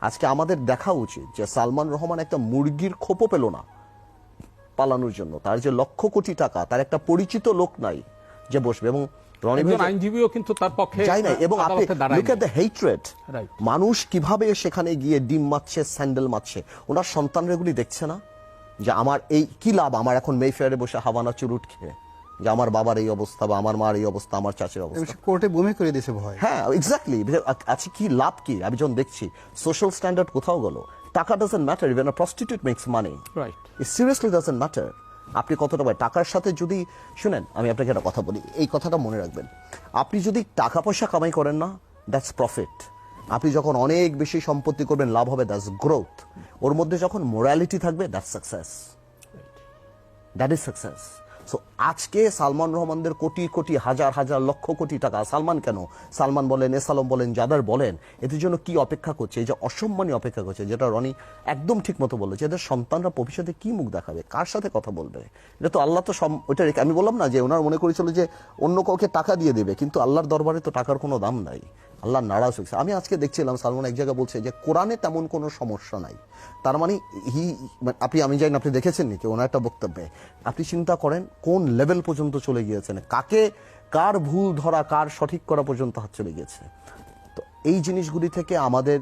আজকে আমাদের দেখা উচিত যে সালমান রহমান একটা মুরগির খোপও পেল না পালানোর জন্য। তার যে লক্ষ কোটি টাকা তার একটা পরিচিত লোক নাই যে বসবে। এবং রনি ভাই একজন আইনজীবীও কিন্তু তার পক্ষে যাই নাই। এবং আপনি লুক এট দ্য হেট্রেড মানুষ কীভাবে সেখানে গিয়ে ডিম মারছে স্যান্ডেল মারছে ওনার সন্তানরা এগুলি দেখছে না? যে আমার এই কি লাভ? আমার এখন মেফেয়ারে বসে হাওয়ানা চুরুট খেয়ে। যে আমার বাবার এই অবস্থা বা আমার মার এই অবস্থা আমার চাচের এবং অবস্থা। কোর্টে বমি করে দিয়েছে ভয়। হ্যাঁ এক্স্যাক্টলি আছে কি লাভ কি? আমি যখন দেখছি সোশ্যাল স্ট্যান্ডার্ড কোথাও গেল? টাকা doesn't matter even prostitute makes money right it seriously doesn't matter আপনি কতটা পায় টাকার সাথে যদি শুনেন আমি আপনাকে একটা কথা বলি। এই কথাটা মনে রাখবেন। আপনি যদি টাকা পয়সা কামাই করেন না দ্যাটস প্রফিট আপনি যখন অনেক বেশি সম্পত্তি করবেন লাভ হবে দ্যাটস গ্রোথ ওর মধ্যে যখন মোরালিটি থাকবে that's success that is success so আজকে সালমান রহমানদের কোটি কোটি, হাজার হাজার, লক্ষ কোটি টাকা। সালমান কেন? সালমান বলেন এসালম বলেন, যাদার বলেন, এদের জন্য কি অপেক্ষা করছে? এই যে অসম্মানী অপেক্ষা করছে, যেটা রনি একদম ঠিক মতো বলেছে, এদের সন্তানরা ভবিষ্যতে কি মুখ দেখাবে? কার সাথে কথা বলবে? এটা তো আল্লাহ তো ওইটা আমি বললাম না যে, ওনার মনে করেছিল যে অন্য কাউকে টাকা দিয়ে দেবে, কিন্তু আল্লাহর দরবারে তো টাকার কোনো দাম নাই। আল্লাহ নারাজ হয়েছে। আমি আজকে দেখছিলাম, সালমান এক জায়গায় বলছে যে, কোরআনে তেমন কোনো সমস্যা নাই। তার মানে হি মানে আপনি, আমি জানি আপনি দেখেছেন নাকি? ওনার একটা বক্তব্যে, আপনি চিন্তা করেন, কোন লেভেল পর্যন্ত চলে গিয়েছেন কাকে, কার ভুল ধরা, কার সঠিক করা পর্যন্ত হাত চলে গিয়েছে? তো এই জিনিসগুলি থেকে আমাদের